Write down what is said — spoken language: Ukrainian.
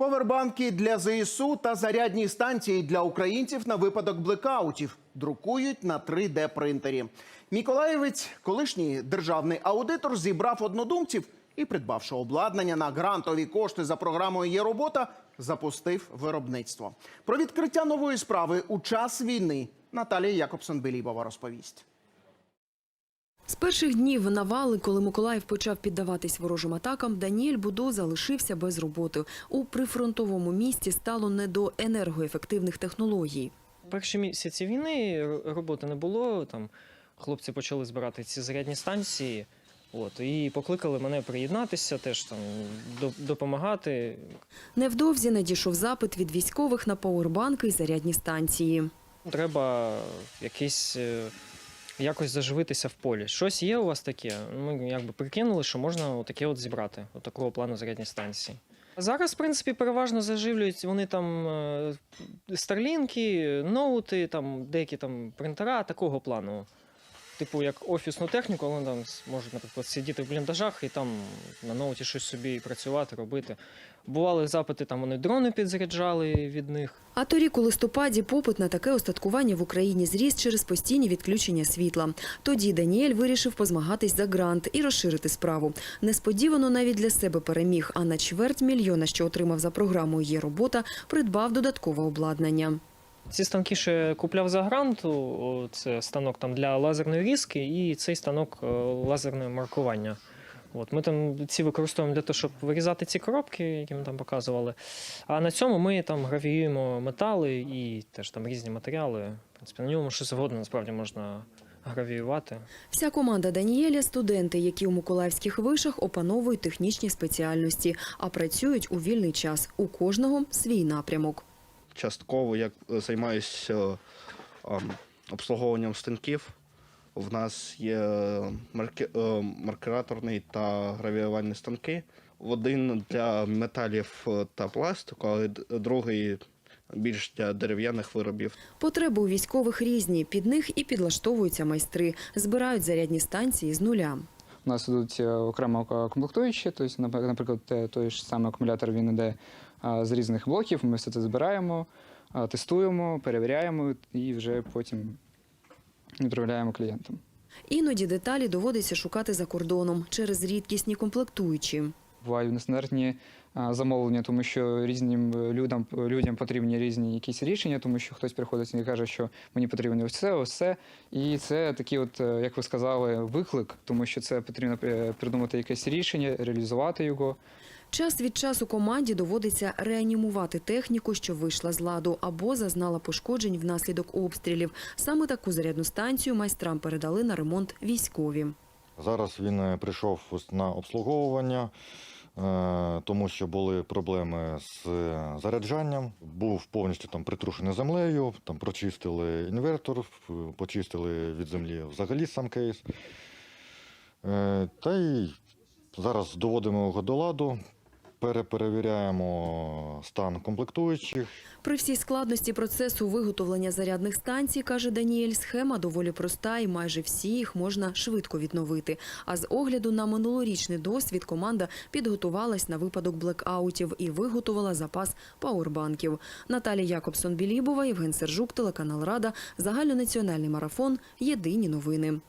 Повербанки для ЗСУ та зарядні станції для українців на випадок блекаутів друкують на 3D-принтері. Миколаєвець, колишній державний аудитор, зібрав однодумців і, придбавши обладнання на грантові кошти за програмою «Є робота», запустив виробництво. Про відкриття нової справи у час війни Наталія Якобсон-Белібова розповість. З перших днів навали, коли Миколаїв почав піддаватись ворожим атакам, Даніель Будо залишився без роботи. У прифронтовому місті стало не до енергоефективних технологій. Перші місяці війни роботи не було. Там хлопці почали збирати ці зарядні станції. От, і покликали мене приєднатися, теж там до- допомагати. Невдовзі надійшов запит від військових на пауербанки і зарядні станції. Треба якийсь е, якось заживитися в полі. Щось є у вас таке? Ми якби прикинули, що можна таке от зібрати, от такого плану зарядні станції. Зараз, в принципі, переважно заживлюють вони там е, старлінки, ноути, там деякі там принтера такого плану. Типу, як офісну техніку, але там можуть, наприклад, сидіти в бліндажах і там на ноуті щось собі працювати, робити. Бували запити, там вони дрони підзаряджали від них. А торік у листопаді попит на таке остаткування в Україні зріс через постійні відключення світла. Тоді Даніель вирішив позмагатись за грант і розширити справу. Несподівано навіть для себе переміг, а на чверть мільйона, що отримав за програмою «Є робота», придбав додаткове обладнання. Ці станки ще купляв за гранту. Це станок там для лазерної різки і цей станок е, лазерного маркування. От, ми там ці використовуємо для того, щоб вирізати ці коробки, які ми там показували. А на цьому ми там гравіюємо метали і теж там різні матеріали. В принципі, на ньому що завгодно насправді можна гравіювати. Вся команда Даніеля – студенти, які у миколаївських вишах опановують технічні спеціальності, а працюють у вільний час. У кожного свій напрямок. Частково як е, займаюся ем, обслуговуванням станків. В нас є е, маркераторний та гравіювальні станки. Один для металів е, та пластику, а другий більш для дерев'яних виробів. Потреби у військових різні. Під них і підлаштовуються майстри. Збирають зарядні станції з нуля. У нас ідуть е, окремо ко- комплектуючі, тобто, наприклад, те- той ж самий акумулятор він іде а, з різних блоків. Ми все це збираємо, тестуємо, перевіряємо і вже потім відправляємо клієнтам. Іноді деталі доводиться шукати за кордоном через рідкісні комплектуючі. Бувають нестандартні а, замовлення, тому що різним е, людям, людям потрібні різні якісь рішення, тому що хтось приходить і каже, що мені потрібно ось це, ось це. І це такий, от, е, як ви сказали, виклик, тому що це потрібно е, придумати якесь рішення, реалізувати його. Час від часу команді доводиться реанімувати техніку, що вийшла з ладу або зазнала пошкоджень внаслідок обстрілів. Саме таку зарядну станцію майстрам передали на ремонт військові. Зараз він е, прийшов на обслуговування, е, тому що були проблеми з е, заряджанням. Був повністю там притрушений землею, там прочистили інвертор, почистили від землі взагалі сам кейс. Та й зараз доводимо його до ладу, переперевіряємо стан комплектуючих. При всій складності процесу виготовлення зарядних станцій, каже Даніель, схема доволі проста і майже всі їх можна швидко відновити. А з огляду на минулорічний досвід команда підготувалась на випадок блекаутів і виготовила запас пауербанків. Наталія Якобсон-Білібова, Євген Сержук, телеканал Рада, загальнонаціональний марафон. Єдині новини.